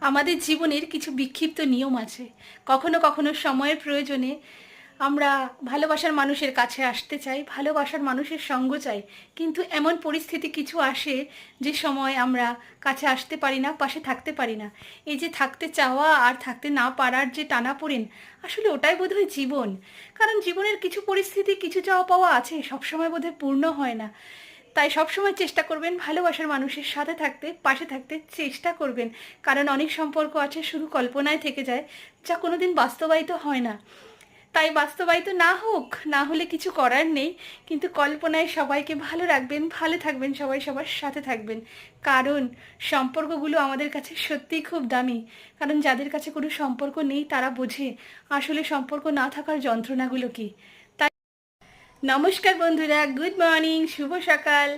আমাদের জীবনের কিছু বিক্ষিপ্ত নিয়ম আছে। কখনো কখনো সময়ের প্রয়োজনে আমরা ভালোবাসার মানুষের কাছে আসতে চাই, ভালোবাসার মানুষের সঙ্গ চাই। কিন্তু এমন পরিস্থিতি কিছু আসে যে সময় আমরা কাছে আসতে পারি না, পাশে থাকতে পারি না। এই যে থাকতে চাওয়া আর থাকতে না পারার যে টানাপোড়েন, আসলে ওটাই বোধহয় জীবন। কারণ জীবনের কিছু পরিস্থিতি, কিছু চাওয়া পাওয়া আছে, সবসময় বোধহয় পূর্ণ হয় না। তাই সবসময় চেষ্টা করবেন ভালোবাসার মানুষের সাথে থাকতে, পাশে থাকতে চেষ্টা করবেন। কারণ অনেক সম্পর্ক আছে, শুধু কল্পনায় থেকে যায়, যা কোনোদিন বাস্তবায়িত হয় না। তাই বাস্তবায়িত না হোক, না হলে কিছু করার নেই, কিন্তু কল্পনায় সবাইকে ভালো রাখবেন, ভালো থাকবেন, সবাই সবার সাথে থাকবেন। কারণ সম্পর্কগুলো আমাদের কাছে সত্যিই খুব দামি। কারণ যাদের কাছে কোনো সম্পর্ক নেই, তারা বোঝে আসলে সম্পর্ক না থাকার যন্ত্রণাগুলো কি। নমস্কার বন্ধুরা গুড মর্নিং শুভ সকাল।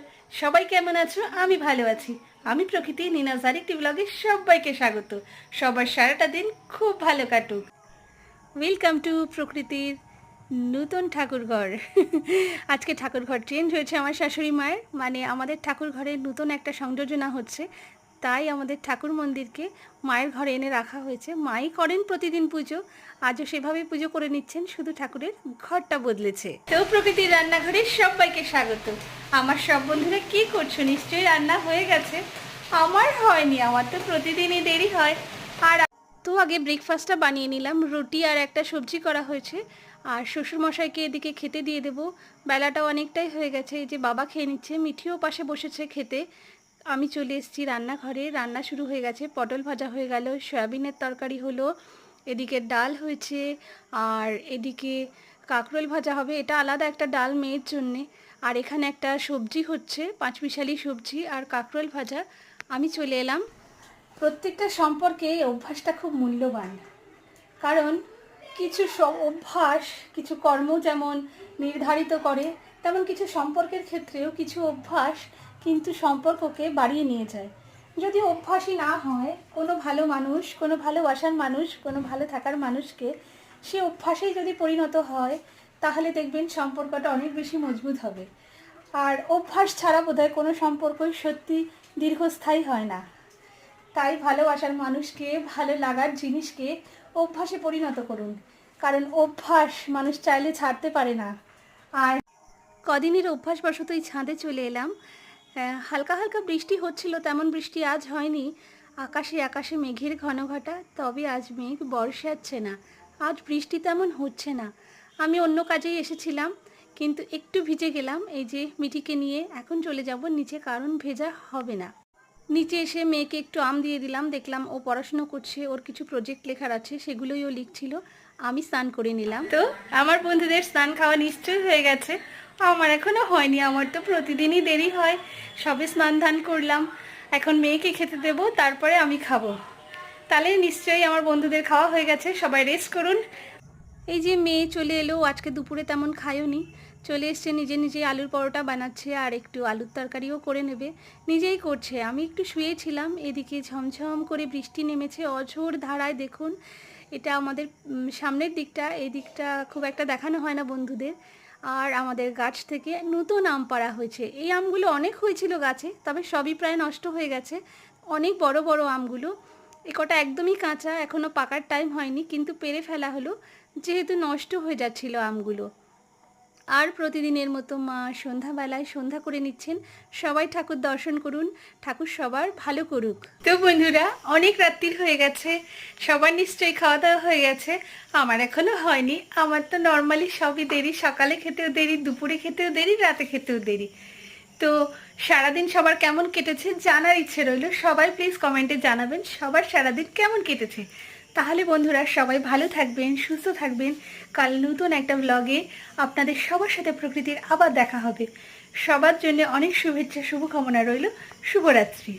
সবাই কেমন আছো? আমি ভালো আছি। আমি প্রকৃতি নিনাজ আরেকটি ব্লগে সবাইকে স্বাগত। সবার সারাটা দিন খুব ভালো কাটুক। ওয়েলকাম টু প্রকৃতির নতুন ঠাকুরঘর। আজকে ঠাকুরঘর চেঞ্জ হয়েছে আমার শাশুড়ি মায়ের। মানে আমাদের ঠাকুর ঘরে নতুন একটা সংযোজনা হচ্ছে। তাই আমাদের ঠাকুর মন্দিরকে মায়ের ঘরে এনে রাখা হয়েছে। মাই করেন প্রতিদিন পুজো, আজও সেভাবেই পুজো করে নিচ্ছেন, শুধু ঠাকুরের ঘরটা বদলেছে। তো প্রকৃতির রান্নাঘরে সবাইকে স্বাগত। আমার সব বন্ধুরা কি করছ? নিশ্চয়ই রান্না হয়ে গেছে। আমার হয়নি, আমার তো প্রতিদিনই দেরি হয়। আর তো আগে ব্রেকফাস্টটা বানিয়ে নিলাম, রুটি আর একটা সবজি করা হয়েছে। আর শ্বশুরমশাইকে এদিকে খেতে দিয়ে দেব। বেলাটা অনেকটাই হয়ে গেছে, এই যে বাবা খেয়ে নিচ্ছে, মিঠিও পাশে বসেছে খেতে। আমি চলে এসেছি রান্নাঘরে। রান্না শুরু হয়ে গেছে। পটল ভাজা হয়ে গেল। সয়াবিনের তরকারি হলো। এদিকে ডাল হয়েছে আর এদিকে কাঁকরোল ভাজা হবে। এটা আলাদা একটা ডাল মেয়ের জন্যে। আর এখানে একটা সবজি হচ্ছে পাঁচ পাঁচমিশালি সবজি আর কাঁকরোল ভাজা। আমি চলে এলাম। প্রত্যেকটা সম্পর্কে অভ্যাসটা খুব মূল্যবান। কারণ কিছু অভ্যাস, কিছু কর্ম যেমন নির্ধারিত করে, তেমন কিছু সম্পর্কের ক্ষেত্রেও কিছু অভ্যাস কিন্তু সম্পর্ককে বাড়িয়ে নিয়ে যায়। যদি অভ্যাসই না হয়, কোনো ভালো মানুষ, কোনো ভালোবাসার মানুষ, কোনো ভালো থাকার মানুষকে সে অভ্যাসেই যদি পরিণত হয়, তাহলে দেখবেন সম্পর্কটা অনেক বেশি মজবুত হবে। আর অভ্যাস ছাড়া বোধহয় কোনো সম্পর্কই সত্যি দীর্ঘস্থায়ী হয় না। তাই ভালোবাসার মানুষকে, ভালো লাগার জিনিসকে অভ্যাসে পরিণত করুন। কারণ অভ্যাস মানুষ চাইলে ছাড়তে পারে না। আর কদিনের অভ্যাসবশত এই ছাদে চলে এলাম। হালকা হালকা বৃষ্টি হচ্ছিল, তেমন বৃষ্টি আজ হয়নি। আকাশে আকাশে মেঘের ঘন ঘটা, তবে আজ মেঘ বর্ষাচ্ছে না। আজ বৃষ্টি তেমন হচ্ছে না। আমি অন্য কাজেই এসেছিলাম, কিন্তু একটু ভিজে গেলাম, এই যে মিটিকে নিয়ে এখন চলে যাব, নিচে কারণ ভেজা হবে না। নিচে এসে মেয়েকে একটু আম দিয়ে দিলাম, দেখলাম ও পড়াশুনো করছে, ওর কিছু প্রজেক্ট লেখার আছে, সেগুলোই ও লিখছিল, আমি স্নান করে নিলাম। তো, আমার বন্ধুদের স্নান খাওয়া নিশ্চয় হয়ে গেছে। আমার এখনও হয়নি, আমার তো প্রতিদিনই দেরি হয়। সবে স্নান ধান করলাম, এখন মেয়েকে খেতে দেব, তারপরে আমি খাব। তাহলে নিশ্চয়ই আমার বন্ধুদের খাওয়া হয়ে গেছে, সবাই রেস্ট করুন। এই যে মেয়ে চলে এলো, আজকে দুপুরে তেমন খায়ওনি চলে এসছে, নিজে নিজে আলুর পরোটা বানাচ্ছে, আর একটু আলুর তরকারিও করে নেবে। নিজেই করছে, আমি একটু শুয়েছিলাম, এদিকে ঝমঝম করে বৃষ্টি নেমেছে, অঝোর ধারায় দেখুন, এটা আমাদের সামনের দিকটা, এই দিকটা খুব একটা দেখানো হয় না বন্ধুদের। আর আমাদের গাছ থেকে নতুন আম পাড়া হয়েছে। এই আমগুলো অনেক হয়েছিল গাছে, তবে সবই প্রায় নষ্ট হয়ে গেছে। অনেক বড় বড় আমগুলো। এ কটা একদমই কাঁচা এখনও পাকার টাইম হয়নি, কিন্তু পেরে ফেলা হলো। যেহেতু নষ্ট হয়ে যাচ্ছিল আমগুলো। আর প্রতিদিনের মতো মা সন্ধ্যাবেলায় সন্ধ্যা করে নিচ্ছেন। সবাই ঠাকুর দর্শন করুন, ঠাকুর সবার ভালো করুক। তো বন্ধুরা, অনেক রাত্রির হয়ে গেছে, সবার নিশ্চয়ই খাওয়া দাওয়া হয়ে গেছে। আমার এখনও হয়নি, আমার তো নর্মালি সবই দেরি, সকালে খেতেও দেরি, দুপুরে খেতেও দেরি, রাতে খেতেও দেরি। তো সারাদিন সবার কেমন কেটেছে জানার ইচ্ছে রইল, সবাই প্লিজ কমেন্টে জানাবেন, সবার সারাদিন কেমন কেটেছে। তাহলে বন্ধুরা সবাই ভালো থাকবেন, সুস্থ থাকবেন। কাল নতুন একটা ব্লগে আপনাদের সবার সাথে প্রকৃতির আবার দেখা হবে। সবার জন্য অনেক শুভেচ্ছা, শুভকামনা রইল। শুভরাত্রি।